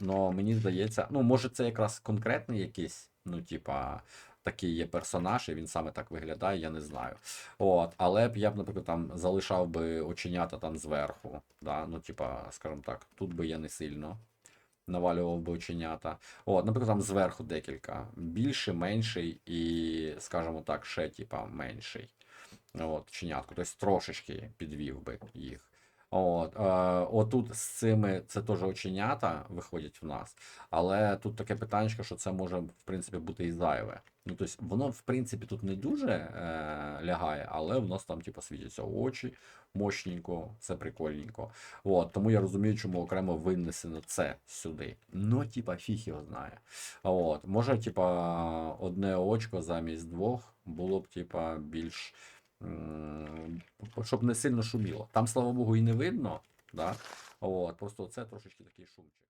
Ну, мені здається, ну, може, це якраз конкретний якийсь, ну, типа, такий є персонаж, і він саме так виглядає, я не знаю. От, але б я б, наприклад, там залишав би оченята там зверху. Да? Ну, типа, скажімо так, тут би я не сильно навалював би оченята. От, наприклад, там зверху декілька. Більший, менший і, скажімо так, ще, типа, менший. От, оченятку. Тобто трошечки підвів би їх. От, е, отут з цими це теж оченята виходять в нас, але тут таке питання, що це може в принципі бути і зайве. Ну, тобто воно, в принципі, тут не дуже е, лягає, але в нас там, типу, світяться очі мощненько, це прикольненько. От, тому я розумію, чому окремо винесено це сюди. Ну, типа, фіг його знає. От, може, типа, одне очко замість двох було б, типа, більш. Щоб не сильно шуміло. Там, слава Богу, і не видно, да? От, просто це трошечки такий шумчик.